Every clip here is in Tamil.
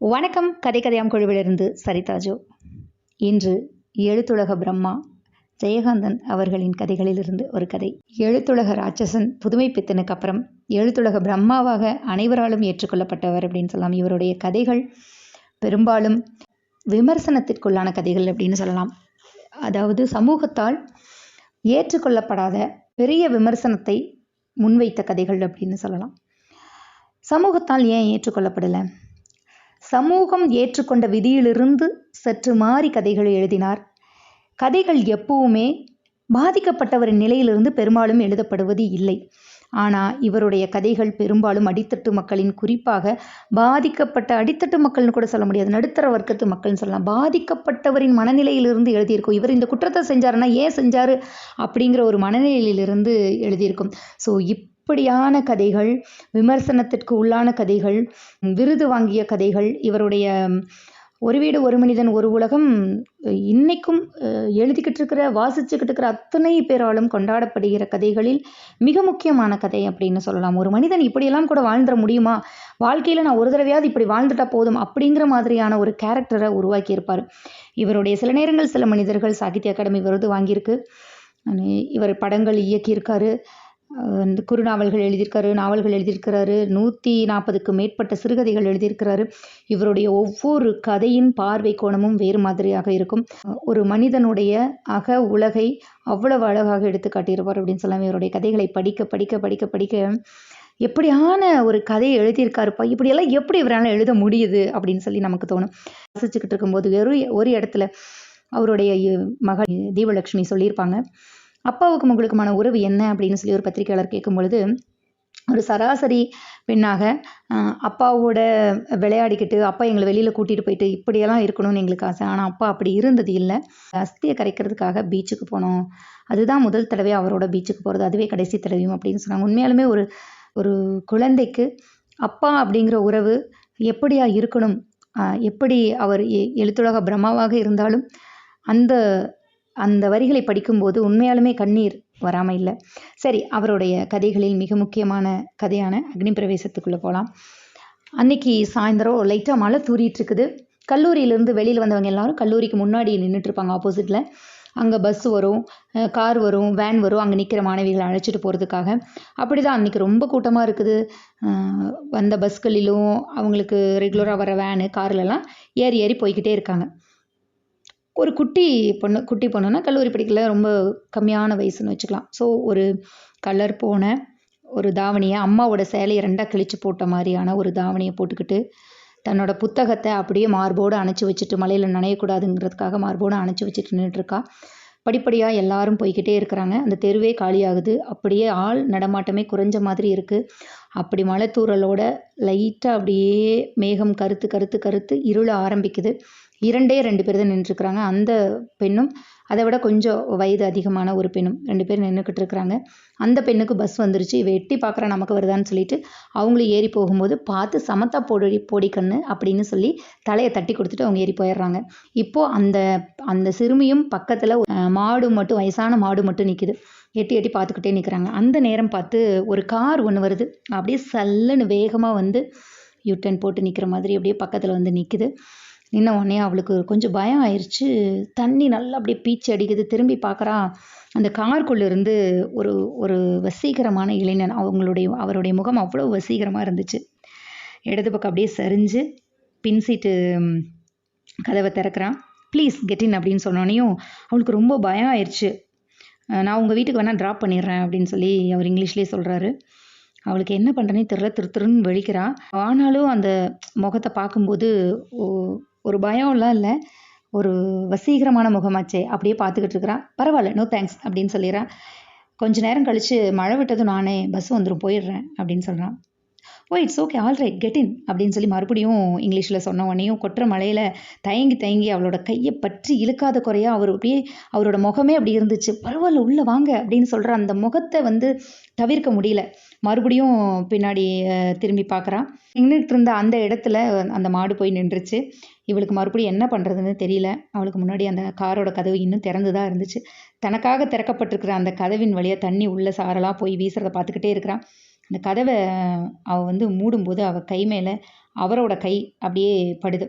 வணக்கம். கதை கதையாம் குழுவிலிருந்து சரிதாஜோ இன்று எழுத்துலக பிரம்மா ஜெயகாந்தன் அவர்களின் கதைகளிலிருந்து ஒரு கதை. எழுத்துலக ராட்சசன் புதுமை பித்தனுக்கு அப்புறம் எழுத்துலக பிரம்மாவாக அனைவராலும் ஏற்றுக்கொள்ளப்பட்டவர் அப்படின்னு சொல்லலாம். இவருடைய கதைகள் பெரும்பாலும் விமர்சனத்திற்குள்ளான கதைகள் அப்படின்னு சொல்லலாம். அதாவது சமூகத்தால் ஏற்றுக்கொள்ளப்படாத பெரிய விமர்சனத்தை முன்வைத்த கதைகள் அப்படின்னு சொல்லலாம். சமூகத்தால் ஏன் ஏற்றுக்கொள்ளப்படலை? சமூகம் ஏற்றுக்கொண்ட விதியிலிருந்து சற்று மாறி கதைகளை எழுதினார். கதைகள் எப்பவுமே பாதிக்கப்பட்டவரின் நிலையிலிருந்து பெரும்பாலும் எழுதப்படுவது இல்லை. ஆனால் இவருடைய கதைகள் பெரும்பாலும் அடித்தட்டு மக்களின் குறிப்பாக பாதிக்கப்பட்ட அடித்தட்டு மக்கள்னு கூட சொல்ல முடியாது நடுத்தர வர்க்கத்து மக்கள்னு சொல்லலாம். பாதிக்கப்பட்டவரின் மனநிலையிலிருந்து எழுதியிருக்கும். இவர் இந்த குற்றத்தை செஞ்சாருன்னா ஏன் செஞ்சார் அப்படிங்கிற ஒரு மனநிலையிலிருந்து எழுதியிருக்கும். ஸோ இப் இப்படியான கதைகள் விமர்சனத்திற்கு உள்ளான கதைகள் விருது வாங்கிய கதைகள் இவருடைய ஒரு வீடு ஒரு மனிதன் ஒரு உலகம் இன்னைக்கும் எழுதிக்கிட்டு இருக்கிற வாசிச்சுக்கிட்டு இருக்கிற அத்தனை பேராலும் கொண்டாடப்படுகிற கதைகளில் மிக முக்கியமான கதை அப்படின்னு சொல்லலாம். ஒரு மனிதன் இப்படியெல்லாம் கூட வாழ்ந்துட முடியுமா? வாழ்க்கையில் நான் ஒரு தடவையாவது இப்படி வாழ்ந்துட்டா போதும் அப்படிங்கிற மாதிரியான ஒரு கேரக்டரை உருவாக்கியிருப்பார். இவருடைய சில நேரங்கள் சில மனிதர்கள் சாகித்ய அகாடமி விருது வாங்கியிருக்கு. இவர் படங்கள் இயக்கியிருக்காரு. இந்த குறுநாவல்கள் எழுதியிருக்காரு நாவல்கள் எழுதியிருக்கிறாரு நூற்றி நாற்பதுக்கு மேற்பட்ட சிறுகதைகள் எழுதியிருக்கிறாரு. இவருடைய ஒவ்வொரு கதையின் பார்வை கோணமும் வேறு மாதிரியாக இருக்கும். ஒரு மனிதனுடைய அக உலகை அவ்வளவு அழகாக எடுத்து காட்டியிருப்பார் அப்படின்னு சொல்லலாம் இவருடைய கதைகளை படிக்க படிக்க படிக்க படிக்க எப்படியான ஒரு கதையை எழுதியிருக்காருப்பா? இப்படியெல்லாம் எப்படி இவரால் எழுத முடியுது அப்படின்னு சொல்லி நமக்கு தோணும். ரசிச்சுக்கிட்டு இருக்கும்போது ஒரு ஒரு இடத்துல அவருடைய மகள் தீபலட்சுமி சொல்லியிருப்பாங்க. அப்பாவுக்கும் உங்களுக்குமான உறவு என்ன அப்படின்னு சொல்லி ஒரு பத்திரிகையாளர் கேட்கும் பொழுது ஒரு சராசரி பெண்ணாக அப்பாவோட விளையாடிக்கிட்டு அப்பா எங்களை வெளியில் கூட்டிகிட்டு போயிட்டு இப்படியெல்லாம் இருக்கணும்னு எங்களுக்கு ஆசை. ஆனால் அப்பா அப்படி இருந்தது இல்லை. அஸ்தியை கரைக்கிறதுக்காக பீச்சுக்கு போனோம். அதுதான் முதல் தடவை அவரோட பீச்சுக்கு போகிறது அதுவே கடைசி தடவையும் அப்படின்னு சொன்னாங்க. உண்மையாலுமே ஒரு ஒரு குழந்தைக்கு அப்பா அப்படிங்கிற உறவு எப்படியா இருக்கணும்? எப்படி அவர் எழுத்துலக பிரம்மாவாக இருந்தாலும் அந்த அந்த வரிகளை படிக்கும்போது உண்மையாலுமே கண்ணீர் வராமல் இல்லை. சரி அவருடைய கதைகளில் மிக முக்கியமான கதையான அக்னி பிரவேசத்துக்குள்ளே போகலாம் அன்னைக்கு சாயந்தரம் லைட்டாக மழை தூரிட்டு இருக்குது கல்லூரியிலேருந்து வெளியில் வந்தவங்க எல்லாரும் கல்லூரிக்கு முன்னாடி நின்றுட்டு இருப்பாங்க ஆப்போசிட்டில் அங்கே பஸ் வரும் கார் வரும் வேன் வரும் அங்கே நிற்கிற மாணவிகளை அழைச்சிட்டு போகிறதுக்காக அப்படி தான் அன்றைக்கி ரொம்ப கூட்டமாக இருக்குது. வந்த பஸ்களிலும் அவங்களுக்கு ரெகுலராக வர வேனு கார்லலாம் ஏறி ஏறி போய்கிட்டே இருக்காங்க. ஒரு குட்டி பொண்ணு குட்டி பொண்ணுன்னா கல்லூரி படிக்கல ரொம்ப கம்மியான வயசுன்னு வச்சுக்கலாம். ஸோ ஒரு கலர் போன ஒரு தாவணியை அம்மாவோட சேலையை ரெண்டாக கிழிச்சு போட்ட மாதிரியான ஒரு தாவணியை போட்டுக்கிட்டு தன்னோட புத்தகத்தை அப்படியே மார்போடு அணைச்சி வச்சுட்டு மலையில் நனையக்கூடாதுங்கிறதுக்காக மார்போடு அணைச்சி வச்சுட்டு நின்றுட்டுருக்கா படிப்படியாக எல்லாரும் போய்கிட்டே இருக்கிறாங்க. அந்த தெருவே காலியாகுது. அப்படியே ஆள் நடமாட்டமே குறைஞ்ச மாதிரி இருக்குது அப்படி மலை தூரலோட லைட்டாக அப்படியே மேகம் கருத்து கருத்து கருத்து இருள ஆரம்பிக்குது. இரண்டே ரெண்டு பேர் தான் நின்றுருக்குறாங்க. அந்த பெண்ணும் அதை விட கொஞ்சம் வயது அதிகமான ஒரு பெண்ணும் ரெண்டு பேர் நின்றுக்கிட்டு இருக்கிறாங்க. அந்த பெண்ணுக்கு பஸ் வந்துருச்சு. இவ எட்டி பார்க்குற நமக்கு வருதான்னு சொல்லிட்டு அவங்களும் ஏறி போகும்போது பார்த்து சமத்தா போடி போடி கண்ணு அப்படின்னு சொல்லி தலையை தட்டி கொடுத்துட்டு அவங்க ஏறி போயிடுறாங்க. இப்போது அந்த அந்த சிறுமியும் பக்கத்தில் மாடு மட்டும் வயசான மாடு மட்டும் நிற்கிது எட்டி எட்டி பார்த்துக்கிட்டே நிற்கிறாங்க அந்த நேரம் பார்த்து ஒரு கார் ஒன்று வருது. அப்படியே சல்லுன்னு வேகமாக வந்து யூட்டன் போட்டு நிற்கிற மாதிரி அப்படியே பக்கத்தில் வந்து நிற்குது நின்ன உடனே அவளுக்கு கொஞ்சம் பயம் ஆயிடுச்சு தண்ணி நல்லா அப்படியே பீச்சு அடிக்குது. திரும்பி பார்க்குறா அந்த கார்க்குள்ளேருந்து ஒரு ஒரு வசீகரமான இளைஞன். அவங்களுடைய அவருடைய முகம் அவ்வளோ வசீகரமாக இருந்துச்சு. இடது பக்கம் அப்படியே சரிஞ்சு பின் சீட்டு கதவை திறக்கிறான் ப்ளீஸ் கெட்டின் அப்படின்னு சொன்னோடனையும் அவளுக்கு ரொம்ப பயம் ஆயிடுச்சு நான் உங்கள் வீட்டுக்கு வேணால் ட்ராப் பண்ணிடுறேன் அப்படின்னு சொல்லி அவர் இங்கிலீஷ்லேயே சொல்கிறாரு அவளுக்கு என்ன பண்ணுறனே தெரில திரு திருன்னு வெளிக்கிறா ஆனாலும் அந்த முகத்தை பார்க்கும்போது ஒரு பயம்லாம் இல்லை. ஒரு வசீகரமான முகமாச்சே அப்படியே பார்த்துக்கிட்டு இருக்கிறான் பரவாயில்ல நோ தேங்க்ஸ் அப்படின்னு சொல்லிடுறான் கொஞ்ச நேரம் கழித்து மழை விட்டதும் நானே பஸ் வந்துடும் போயிடுறேன் அப்படின்னு சொல்கிறான் ஓ it's okay all right get in அப்படின்னு சொல்லி மறுபடியும் இங்கிலீஷில் சொன்ன உடனேயும் கொட்டுற மலையில் தயங்கி தயங்கி அவளோட கையை பற்றி இழுக்காத குறையாக அவர் அப்படியே அவரோட முகமே அப்படி இருந்துச்சு. பரவாயில்ல உள்ளே வாங்க அப்படின்னு சொல்கிற அந்த முகத்தை வந்து தவிர்க்க முடியல. மறுபடியும் பின்னாடி திரும்பி பார்க்குறான் நின்றுட்டு இருந்த அந்த இடத்துல அந்த மாடு போய் நின்றுச்சு. இவளுக்கு மறுபடியும் என்ன பண்ணுறதுன்னு தெரியல. அவளுக்கு முன்னாடி அந்த காரோட கதவு இன்னும் திறந்து தான் இருந்துச்சு. தனக்காக திறக்கப்பட்டிருக்கிற அந்த கதவின் வழியாக தண்ணி உள்ள சாரெல்லாம் போய் வீசுறதை பார்த்துக்கிட்டே இருக்கிறான். அந்த கதவை அவள் வந்து மூடும்போது அவள் கை மேலே அவரோட கை அப்படியே படுது.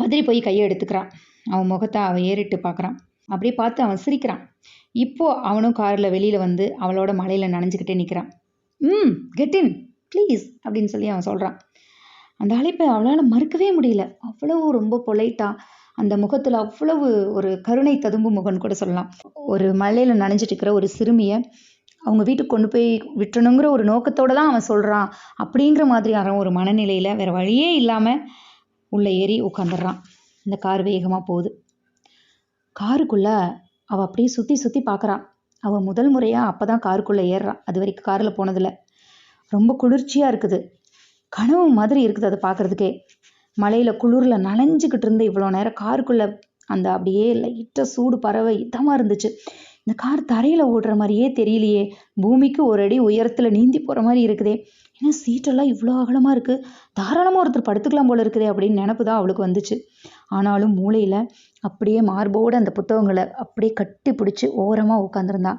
பதறி போய் கையை எடுத்துக்கிறான். அவன் முகத்தை அவன் ஏறிட்டு பார்க்குறான். அப்படியே பார்த்து அவன் சிரிக்கிறான். இப்போது அவனும் காரில் வெளியில் வந்து அவளோட மலையில் நனைஞ்சுக்கிட்டே நிற்கிறான் ம் கெட்டின் ப்ளீஸ் அப்படின்னு சொல்லி அவன் சொல்கிறான் அந்த அழைப்பை அவளால் மறுக்கவே முடியல. அவ்வளவு ரொம்ப பொலைட்டாக அந்த முகத்தில் அவ்வளவு ஒரு கருணை ததும்பு முகம்னு கூட சொல்லலாம். ஒரு மலையில் நனைஞ்சிட்டு இருக்கிற ஒரு சிறுமியை அவங்க வீட்டுக்கு கொண்டு போய் விட்டுணுங்கிற ஒரு நோக்கத்தோடு தான் அவன் சொல்கிறான் அப்படிங்கிற மாதிரியான ஒரு மனநிலையில் வேறு வழியே இல்லாமல் உள்ளே ஏறி உட்காந்துடுறான் இந்த கார் வேகமாக போகுது. காருக்குள்ளே அவள் அப்படியே சுற்றி சுற்றி பார்க்குறான் அவள் முதல் முறையாக அப்போ தான் காருக்குள்ளே ஏறுறான் அது வரைக்கும் காரில் போனதில்ல. ரொம்ப குளிர்ச்சியாக இருக்குது. கனவு மாதிரி இருக்குது அதை பார்க்குறதுக்கே மலையில் குளிரில் நனைஞ்சிக்கிட்டு இருந்த இவ்வளோ நேரம் காருக்குள்ளே அந்த அப்படியே லைட்டாக சூடு பறவை இதமாக இருந்துச்சு. இந்த கார் தரையில் ஓடுற மாதிரியே தெரியலையே. பூமிக்கு ஒரு அடி உயரத்தில் நீந்தி போகிற மாதிரி இருக்குதே. ஏன்னா சீட்டெல்லாம் இவ்வளோ அகலமாக இருக்குது தாராளமாக ஒருத்தர் படுத்துக்கலாம் போல இருக்குதே அப்படின்னு நினப்பு தான் அவளுக்கு வந்துச்சு. ஆனாலும் மூளையில் அப்படியே மார்போடு அந்த புத்தகங்களை அப்படியே கட்டி பிடிச்சி ஓரமாக உட்காந்துருந்தா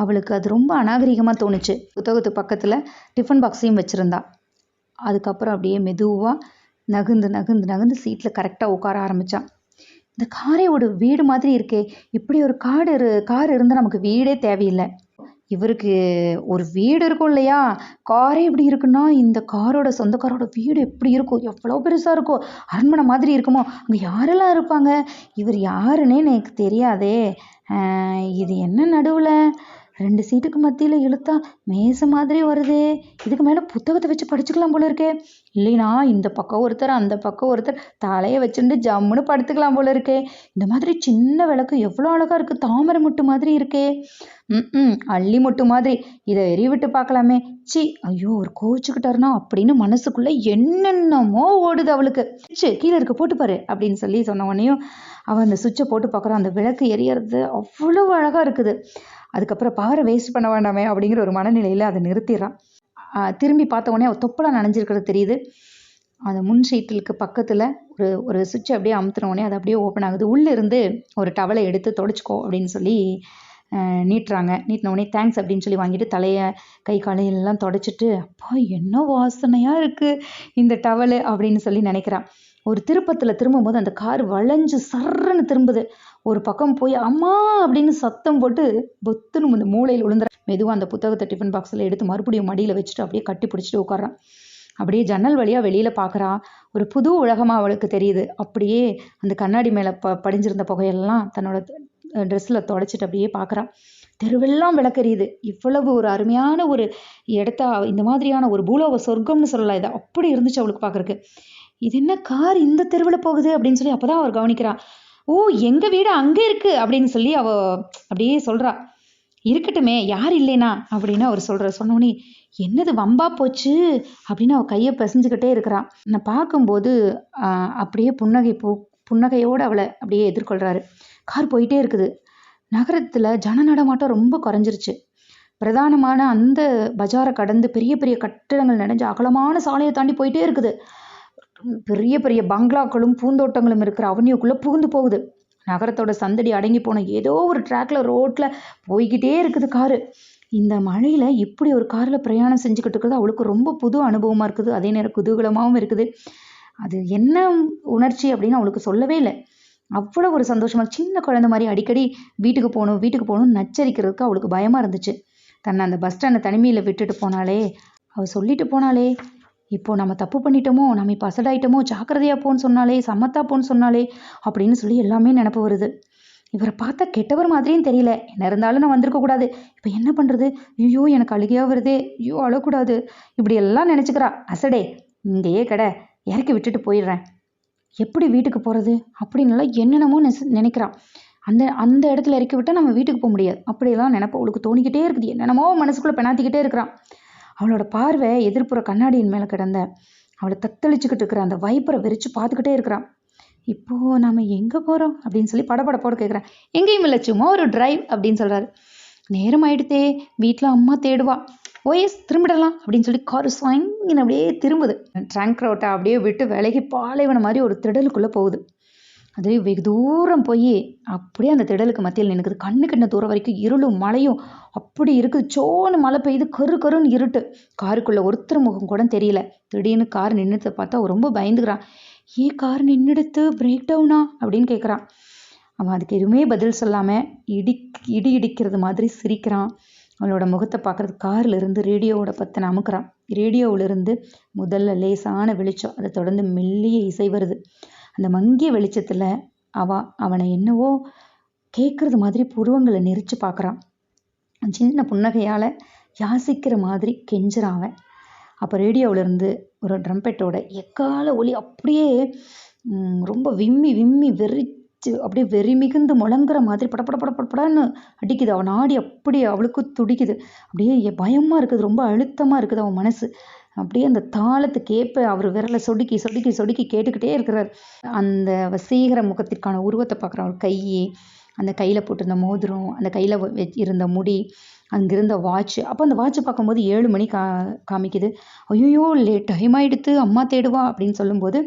அவளுக்கு அது ரொம்ப அநாகரிகமாக தோணுச்சு. புத்தகத்து பக்கத்தில் டிஃபன் பாக்ஸையும் வச்சுருந்தா. அதுக்கப்புறம் அப்படியே மெதுவாக நகுந்து நகுந்து நகுந்து சீட்டில் கரெக்டாக உட்கார ஆரம்பித்தான் இந்த காரே ஒரு வீடு மாதிரி இருக்கே. இப்படி ஒரு காடு இரு கார் இருந்தால் நமக்கு வீடே தேவையில்லை. இவருக்கு ஒரு வீடு இருக்கும் இல்லையா? காரே எப்படி இருக்குன்னா இந்த காரோட சொந்தக்காரோட வீடு எப்படி இருக்கும் எவ்வளோ பெருசாக இருக்கும் அரண்மனை மாதிரி இருக்குமோ அங்கே யாரெல்லாம் இருப்பாங்க? இவர் யாருன்னே எனக்கு தெரியாதே. இது என்ன நடுவில்? ரெண்டு சீட்டுக்கு மத்தியில் இழுத்தா மேச மாதிரி வருதே. இதுக்கு மேலே புத்தகத்தை வச்சு படிச்சுக்கலாம் போல இருக்கே. இல்லைனா இந்த பக்கம் ஒருத்தர் அந்த பக்கம் ஒருத்தர் தலையை வச்சுட்டு ஜம்முன்னு படுத்துக்கலாம் போல இருக்கே. இந்த மாதிரி சின்ன விளக்கு எவ்வளோ அழகாக இருக்குது தாமரை முட்டு மாதிரி இருக்கே. ம் அள்ளி முட்டு மாதிரி. இதை எறி விட்டு பார்க்கலாமே. சி ஐயோ ஒரு கோவிச்சுக்கிட்டாருனா அப்படின்னு மனசுக்குள்ளே என்னென்னமோ ஓடுது அவளுக்கு. சி கீழே இருக்க போட்டு பாரு அப்படின்னு சொல்லி சொன்ன உடனேயும் அவள் அந்த சுவிட்சை போட்டு பார்க்குறான் அந்த விளக்கு எரியறது அவ்வளோ அழகாக இருக்குது. அதுக்கப்புறம் பவரை வேஸ்ட் பண்ண வேண்டாமே அப்படிங்கிற ஒரு மனநிலையில் அதை நிறுத்திடுறான் திரும்பி பார்த்த உடனே அவள் தொப்பலாக நனைஞ்சிருக்கிறது தெரியுது. அந்த முன் ஷீட்டிலுக்கு பக்கத்தில் ஒரு ஒரு சுவிட்சை அப்படியே அமுத்தின உடனே அது அப்படியே ஓப்பன் ஆகுது. உள்ளிருந்து ஒரு டவலை எடுத்து தொடச்சிக்கோ அப்படின்னு சொல்லி நீட்டுறாங்க. நீட்டின உடனே தேங்க்ஸ் அப்படின்னு சொல்லி வாங்கிட்டு தலையை கை காலையெல்லாம் தொடச்சிட்டு அப்பா என்ன வாசனையாக இருக்குது இந்த டவலு அப்படின்னு சொல்லி நினைக்கிறான். ஒரு திருப்பத்தில் திரும்பும்போது அந்த கார் வளைஞ்சு சர்றன்னு திரும்புது. ஒரு பக்கம் போய் அம்மா! அப்படின்னு சத்தம் போட்டு பொத்துன்னு அந்த மூளையில் விழுந்துற மெதுவாக அந்த புத்தகத்தை டிஃபன் பாக்ஸில் எடுத்து மறுபடியும் மடியில் வச்சுட்டு அப்படியே கட்டி பிடிச்சிட்டு உட்காரான் அப்படியே ஜன்னல் வழியாக வெளியில் பார்க்குறா ஒரு புது உலகமாக அவளுக்கு தெரியுது. அப்படியே அந்த கண்ணாடி மேலே ப படிஞ்சிருந்த புகையெல்லாம் தன்னோட ட்ரெஸ்ஸில் தொடச்சிட்டு அப்படியே பார்க்குறான் தெருவெல்லாம் விளக்கறியுது இவ்வளவு ஒரு அருமையான ஒரு இடத்த இந்த மாதிரியான ஒரு பூலோக சொர்க்கம்னு சொல்லலாம். இதை அப்படி இருந்துச்சு அவளுக்கு பார்க்குறக்கு இது என்ன கார் இந்த தெருவில் போகுது அப்படின்னு சொல்லி அப்போ தான் அவர் கவனிக்கிறான். ஓ எங்கள் வீடு அங்கே இருக்குது அப்படின்னு சொல்லி அவ அப்படியே சொல்கிறா இருக்கட்டுமே யார் இல்லைனா அப்படின்னு அவர் சொல்கிற சொன்னோன்னே என்னது வம்பா போச்சு? அப்படின்னு அவள் கையை பிசைஞ்சுக்கிட்டே இருக்கிறான். நான் பார்க்கும்போது அப்படியே புன்னகை பூ புன்னகையோடு அவளை அப்படியே எதிர்கொள்கிறாரு கார் போயிட்டே இருக்குது. நகரத்தில் ஜன நடமாட்டம் ரொம்ப குறைஞ்சிருச்சு. பிரதானமான அந்த பஜாரை கடந்து பெரிய பெரிய கட்டிடங்கள் நடைஞ்சு அகலமான சாலையை தாண்டி போயிட்டே இருக்குது. பெரிய பெரிய பங்களாக்களும் பூந்தோட்டங்களும் இருக்கிற அவனியுக்குள்ளே புகுந்து போகுது. நகரத்தோட சந்தடி அடங்கி போன ஏதோ ஒரு ட்ராக்ல ரோட்டில் போய்கிட்டே இருக்குது காரு. இந்த மழையில் இப்படி ஒரு காரில் பிரயாணம் செஞ்சுக்கிட்டு இருக்கிறது அவளுக்கு ரொம்ப புது அனுபவமாக இருக்குது. அதே நேரம் குதூகலமாகவும் இருக்குது. அது என்ன உணர்ச்சி அப்படின்னு அவளுக்கு சொல்லவே இல்லை. அவ்வளோ ஒரு சந்தோஷமாக சின்ன குழந்தை மாதிரி அடிக்கடி வீட்டுக்கு போகணும் வீட்டுக்கு போகணும்னு நச்சரிக்கிறதுக்கு அவளுக்கு பயமாக இருந்துச்சு. தன்னை அந்த பஸ் ஸ்டாண்டை தனிமையில் விட்டுட்டு போனாலே அவள் சொல்லிட்டு போனாலே இப்போ நம்ம தப்பு பண்ணிட்டோமோ நம்ம இப்போ அசடாயிட்டோமோ ஜாக்கிரதையாக போன்னு சொன்னாலே சமத்தா போன்னு சொன்னாலே அப்படின்னு சொல்லி எல்லாமே நினப்பு வருது. இவரை பார்த்தா கெட்டவர் மாதிரியும் தெரியல. என்ன இருந்தாலும் நான் வந்திருக்க கூடாது. இப்போ என்ன பண்ணுறது ஐயோ எனக்கு அழுகையாக வருதே. ஐயோ அழக்கூடாது. இப்படி எல்லாம் நினச்சிக்கிறா. அசடே இங்கேயே கடை. இறக்கி விட்டுட்டு போயிடுறேன். எப்படி வீட்டுக்கு போகிறது அப்படின்னுலாம் என்னென்னமோ நெச நினைக்கிறான். அந்த அந்த இடத்துல இறக்கி விட்டால் நம்ம வீட்டுக்கு போக முடியாது. அப்படியெல்லாம் நினப்ப அவளுக்கு தோணிக்கிட்டே இருக்குது. என்னென்னமோ மனசுக்குள்ளே பெணாத்திக்கிட்டே இருக்கிறான். அவளோட பார்வை எதிர்ப்புற கண்ணாடியின் மேலே கிடந்த அவளை தத்தளிச்சுக்கிட்டு இருக்கிற அந்த வைப்பரை வெறிச்சு பார்த்துக்கிட்டே இருக்கிறான். இப்போது நம்ம எங்கே போகிறோம் அப்படின்னு சொல்லி படப்படப்போட கேட்குறேன் எங்கேயும் இல்லை சும்மா ஒரு டிரைவ் அப்படின்னு சொல்கிறாரு நேரம் ஆயிடுத்தே வீட்டில் அம்மா தேடுவா. ஓஎஸ் திரும்பிடலாம் அப்படின்னு சொல்லி கார் ஸ்வாங்கின்னு அப்படியே திரும்புது. ட்ரங்க் ரோட்டை அப்படியே விட்டு விலகி பாலைவன மாதிரி ஒரு திடலுக்குள்ளே போகுது. அது வெகு தூரம் போய் அப்படியே அந்த திடலுக்கு மத்தியில் நினைக்குது கண்ணு கண்ண தூரம் வரைக்கும் இருளும் மழையும் அப்படி இருக்குது. சோன்னு மழை பெய்யுது கரு கருன்னு இருட்டு. காருக்குள்ளே ஒருத்தர் முகம் கூட தெரியல. திடீர்னு கார் நின்றுத்தை பார்த்தா அவன் ரொம்ப பயந்துக்கிறான். ஏன் கார் நின்றுடுத்து பிரேக் டவுனா அப்படின்னு கேட்குறான் அவன் அதுக்கு எதுவுமே பதில் சொல்லாமல் இடி இடி இடிக்கிறது மாதிரி சிரிக்கிறான். அவளோட முகத்தை பார்க்குறது காரில் இருந்து ரேடியோவோட பத்தனை அமுக்குறான். ரேடியோவிலிருந்து முதல்ல லேசான வெளிச்சம். அதை தொடர்ந்து மெல்லிய இசை வருது. அந்த மங்கிய வெளிச்சத்தில் அவ அவனை என்னவோ கேட்குறது மாதிரி புருவங்களை நெரிச்சு பார்க்குறான் சின்ன புன்னகையால் யாசிக்கிற மாதிரி கெஞ்சுறான் அவன். அப்போ ரேடியோவிலேருந்து ஒரு ட்ரம்பெட்டோட எக்கால ஒலி அப்படியே ரொம்ப விம்மி விம்மி வெறி அப்படியே வெறி மிகுந்து முழங்குற மாதிரி பட பட பட படப்படன்னு அடிக்குது. அவன் நாடி அப்படியே அவளுக்கு துடிக்குது. அப்படியே பயமாக இருக்குது. ரொம்ப அழுத்தமாக இருக்குது அவன் மனசு. அப்படியே அந்த தாளத்துக்கு ஏற்ப அவர் விரலை சொடுக்கி சொடுக்கி சொடுக்கி கேட்டுக்கிட்டே இருக்கிறார். அந்த வசீகர முகத்திற்கான உருவத்தை பார்க்குறான் அவர் கை அந்த கையில் போட்டிருந்த மோதிரம் அந்த கையில் இருந்த முடி அங்கிருந்த வாட்ச் அப்போ அந்த வாட்ச் பார்க்கும்போது ஏழு மணி கா காமிக்குது. ஐயோ லேட் டைம் ஆகிடுத்து அம்மா தேடுவா அப்படின்னு சொல்லும்போது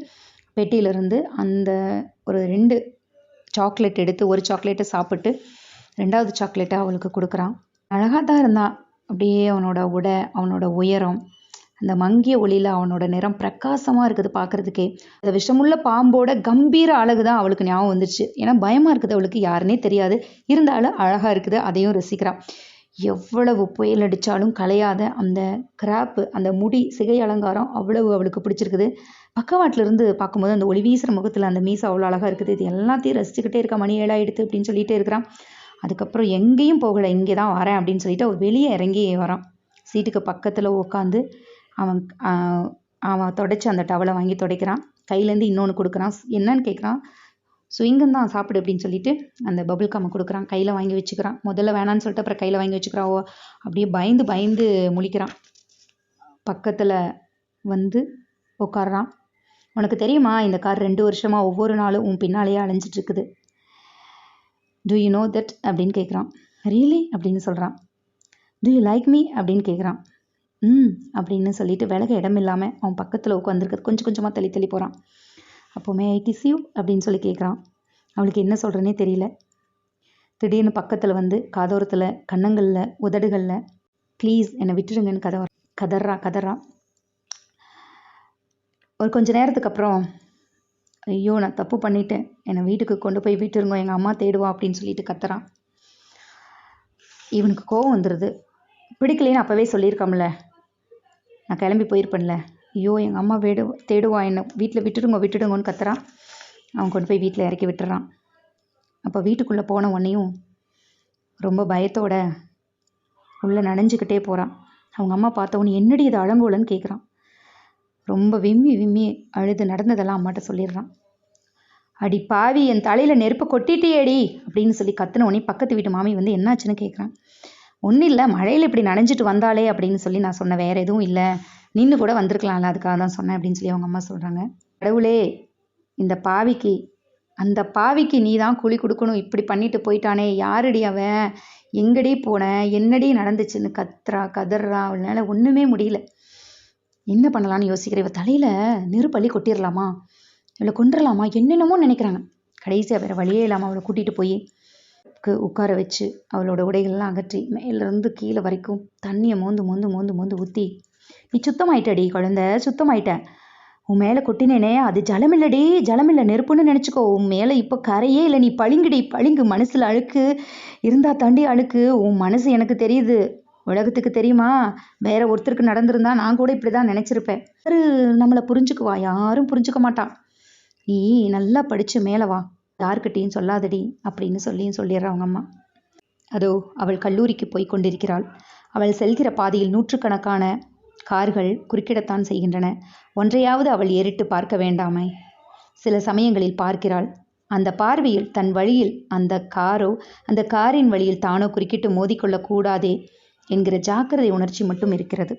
பெட்டியிலிருந்து அந்த ஒரு ரெண்டு சாக்லேட் எடுத்து ஒரு சாக்லேட்டை சாப்பிட்டு ரெண்டாவது சாக்லேட்டை அவளுக்கு கொடுக்குறான். அழகாக தான் இருந்தான் அப்படியே அவனோட உடை அவனோட உயரம் அந்த மங்கிய ஒளியில் அவனோட நிறம் பிரகாசமாக இருக்குது பார்க்குறதுக்கே. அந்த விஷமுள்ள பாம்போட கம்பீர அழகு தான் அவளுக்கு ஞாபகம் வந்துச்சு ஏன்னா பயமாக இருக்குது அவளுக்கு யாருன்னே தெரியாது. இருந்தாலும் அழகாக இருக்குது அதையும் ரசிக்கிறான். எவ்வளவு புயல் அடித்தாலும் கலையாத அந்த கிராப்பு அந்த முடி சிகை அலங்காரம் அவ்வளவு அவளுக்கு பிடிச்சிருக்குது. பக்கவாட்டிலிருந்து பார்க்கும்போது அந்த ஒளி வீசுகிற முகத்தில் அந்த மீசை அவ்வளோ அழகாக இருக்குது. இது எல்லாத்தையும் ரசிச்சுக்கிட்டே இருக்கா மணி ஏழாயிடுத்து அப்படின்னு சொல்லிட்டே இருக்கிறான். அதுக்கப்புறம் எங்கேயும் போகலை இங்கே தான் வரேன் அப்படின்னு சொல்லிட்டு அவன் வெளியே இறங்கி வரான். சீட்டுக்கு பக்கத்தில் உட்காந்து அவன் அவன் தொடச்சி அந்த டவலை வாங்கி துடைக்கிறான். கையிலேருந்து இன்னொன்று கொடுக்குறான். என்னன்னு கேட்குறான் சுவிங்கம் தான் சாப்பிடு அப்படின்னு சொல்லிட்டு அந்த பபுள் காமை கொடுக்குறான். கையில் வாங்கி வச்சுக்கிறான். முதல்ல வேணான்னு சொல்லிட்டு அப்புறம் கையில் வாங்கி வச்சுக்கிறான் அப்படியே பயந்து பயந்து முழிக்கிறான். பக்கத்தில் வந்து உட்காடுறான் உனக்கு தெரியுமா இந்த கார் ரெண்டு வருஷமாக ஒவ்வொரு நாளும் உன் பின்னாலேயே அலைஞ்சிட்ருக்குது. Do do you know that அப்படின்னு கேட்குறான் ரியலி அப்படின்னு சொல்கிறான் டு யூ லைக் மீ அப்படின்னு கேட்குறான் ம் அப்படின்னு சொல்லிட்டு விலக இடம் இல்லாமல் அவன் பக்கத்தில் உட்காந்துருக்கிறது கொஞ்சம் கொஞ்சமாக தள்ளி தள்ளி போகிறான் அப்போ மே ஐ கிஸ் யூ அப்படின்னு சொல்லி கேட்குறான். அவளுக்கு என்ன சொல்கிறேனே தெரியல. திடீர்னு பக்கத்தில் வந்து காதோரத்தில் கன்னங்களில் உதடுகளில் ப்ளீஸ் என்னை விட்டுடுங்கன்னு கத கதறா கதறா. ஒரு கொஞ்ச நேரத்துக்கு அப்புறம் ஐயோ நான் தப்பு பண்ணிட்டேன். என்னை வீட்டுக்கு கொண்டு போய் விட்டுருங்க எங்கள் அம்மா தேடுவா அப்படின்னு சொல்லிட்டு கத்துறான். இவனுக்கு கோவம் வந்துடுது பிடிக்கலைன்னு அப்போவே சொல்லியிருக்காம்ல. நான் கிளம்பி போயிருப்பேன்ல. ஐயோ எங்கள் அம்மா வேடு தேடுவா என்னை வீட்டில் விட்டுடுங்க விட்டுடுங்கன்னு கத்துறான் அவன் கொண்டு போய் வீட்டில் இறக்கி விட்டுறான். அப்போ வீட்டுக்குள்ளே போன உடனேயும் ரொம்ப பயத்தோட உள்ளே நனைஞ்சுக்கிட்டே போகிறான் அவங்க அம்மா பார்த்தவொன்னே என்னடி இது அழங்கோலன்னு கேட்குறான் ரொம்ப விம்மி விம்மி அழுது நடந்ததெல்லாம் அம்மாட்ட சொல்லிடுறான். அடி பாவி என் தலையில் நெருப்பு கொட்டிட்டியேடி அப்படின்னு சொல்லி கத்துன உடனே பக்கத்து வீட்டு மாமி வந்து என்னாச்சுன்னு கேட்குறான் ஒன்றும் இல்லை மழையில் இப்படி நனைஞ்சிட்டு வந்தாலே அப்படின்னு சொல்லி நான் சொன்னேன். வேறு எதுவும் இல்லை. நின்று கூட வந்திருக்கலாம்ல அதுக்காக தான் சொன்னேன் அப்படின்னு சொல்லி அவங்க அம்மா சொல்கிறாங்க கடவுளே இந்த பாவிக்கு அந்த பாவிக்கு நீ தான் கூலி கொடுக்கணும் இப்படி பண்ணிட்டு போயிட்டானே யாரடி அவன்? எங்கடி போனேன் என்னடி நடந்துச்சுன்னு கத்துறா கதறா அவளால் ஒன்றுமே முடியல. என்ன பண்ணலான்னு யோசிக்கிறேன் இவ தலையில் நெருப்பள்ளி கொட்டிடலாமா இவளை கொண்டுடலாமா என்னென்னமோ நினைக்கிறாங்க. கடைசியாக வேறு வழியே இல்லாமல் அவளை கூட்டிகிட்டு போய் உட்கார வச்சு அவளோட உடைகள்லாம் அகற்றி மேலேருந்து கீழே வரைக்கும் தண்ணியை மோந்து மோந்து மோந்து மோந்து ஊற்றி நீ சுத்தமாயிட்டடி குழந்தை சுத்தமாயிட்ட உன் மேலே கொட்டினேனே அது ஜலமில்லடி ஜலமில்ல நெருப்புன்னு நினச்சிக்கோ. உன் மேலே இப்போ கரையே இல்லை நீ பளிங்குடி பளிங்கு மனசில் அழுக்கு. இருந்தா தாண்டி அழுக்கு. உன் மனசு எனக்கு தெரியுது. உலகத்துக்கு தெரியுமா? வேற ஒருத்தருக்கு நடந்திருந்தா நான் கூட இப்படி தான் நினச்சிருப்பேன். யாரு நம்மளை புரிஞ்சுக்குவா? யாரும் புரிஞ்சுக்க மாட்டான் நீ நல்லா படிச்சு மேலே வா. யார்கிட்டயும் சொல்லாதடி அப்படின்னு சொல்லியும் சொல்லிடுறா அவங்க அம்மா. அதோ அவள் கல்லூரிக்கு போய் கொண்டிருக்கிறாள். அவள் செல்கிற பாதையில் நூற்றுக்கணக்கான கார்கள் குறுக்கிடத்தான் செய்கின்றன. ஒன்றையாவது அவள் ஏறிட்டு பார்க்க வேண்டாமே சில சமயங்களில் பார்க்கிறாள். அந்த பார்வையில் தன் வழியில் அந்த காரோ அந்த காரின் வழியில் தானோ குறுக்கிட்டு மோதிக்கொள்ளக்கூடாதே என்கிற ஜாக்கிரதை உணர்ச்சி மட்டும் இருக்கிறது.